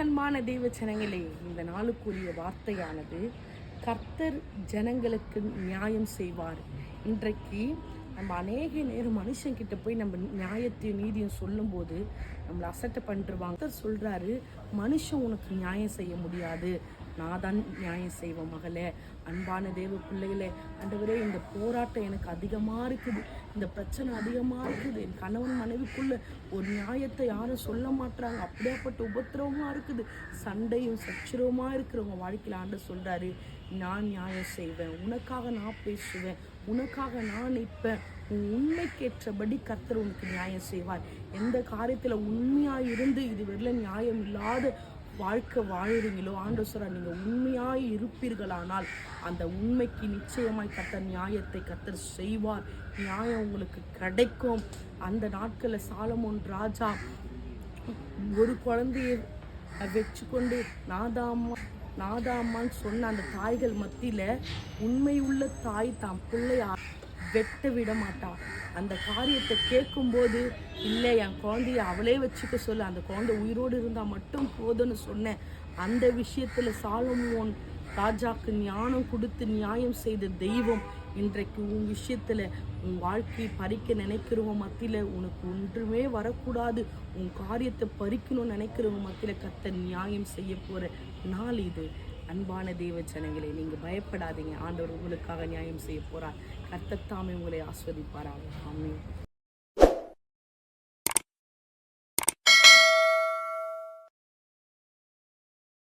அன்பான தெய்வ ஜனங்களே இந்த நாளுக்குரிய வார்த்தையானது கர்த்தர் ஜனங்களுக்கு நியாயம் செய்வார். இன்றைக்கு நம்ம அநேக நேரம் மனுஷங்கிட்ட போய் நம்ம நியாயத்தையும் நீதியும் சொல்லும்போது நம்மளை அசட்டை பண்ணிருவாங்க. சொல்கிறாரு சொல்றாரு மனுஷன் உனக்கு நியாயம் செய்ய முடியாது. நான் தான் நியாயம் செய்வேன் மகளே. அன்பான தேவ பிள்ளைகளே ஆண்டவரே இந்த போராட்டம் எனக்கு அதிகமாக இருக்குது. இந்த பிரச்சனை அதிகமாக இருக்குது. என் கணவன் மனைவிக்குள்ள ஒரு நியாயத்தை யாரும் சொல்ல மாட்டுறாங்க அப்படியாப்பட்ட உபத்திரவமாக இருக்குது. சண்டையும் சச்சரவுமாக இருக்கிறவங்க வாழ்க்கையில் ஆண்டு சொல்கிறாரு நான் நியாயம் செய்வேன். உனக்காக நான் பேசுவேன். உனக்காக நான் நிற்பேன். உன் உண்மைக்கேற்றபடி கர்த்தர் உனக்கு நியாயம் செய்வார். எந்த காரியத்தில் உண்மையாக இருந்து இதுவரையில நியாயம் இல்லாத வாழ்க்கை வாழுறீங்களோ ஆண்டோசரா நீங்கள் உண்மையாய் இருப்பீர்களானால் அந்த உண்மைக்கு நிச்சயமாய் கத்தர் நியாயத்தை கத்தர் செய்வார். நியாயம் உங்களுக்கு கிடைக்கும். அந்த நாட்களில் சாலமோன் ராஜா ஒரு குழந்தையை வச்சுக்கொண்டு நாதாமா நாதாம்மான்னு சொன்ன அந்த தாய்கள் மத்தியில உண்மையுள்ள தாய் தாம் பிள்ளைய வெட்ட விட மாட்டா. அந்த காரியத்தை கேட்கும்போது இல்லை என் குழந்தைய அவளே வச்சுக்க சொல்லு. அந்த குழந்தை உயிரோடு இருந்தால் மட்டும் போதும்னு சொன்னேன். அந்த விஷயத்தில் சாலமோன் ராஜாக்கு ஞானம் கொடுத்து நியாயம் செய்த தெய்வம். இன்றைக்கு உன் விஷயத்துல உன் வாழ்க்கையை பறிக்க நினைக்கிறவங்க மத்தியில உனக்கு ஒன்றுமே வரக்கூடாது. உன் காரியத்தை பறிக்கணும்னு நினைக்கிறவங்க மத்தியில கத்த நியாயம் செய்ய போற நாள் இது. அன்பான தெய்வ ஜனங்களே நீங்க பயப்படாதீங்க. ஆண்டவர் உங்களுக்காக நியாயம் செய்ய போறார். கர்த்தத்தாமே உங்களை ஆஸ்வதிப்பாராக. ஆமே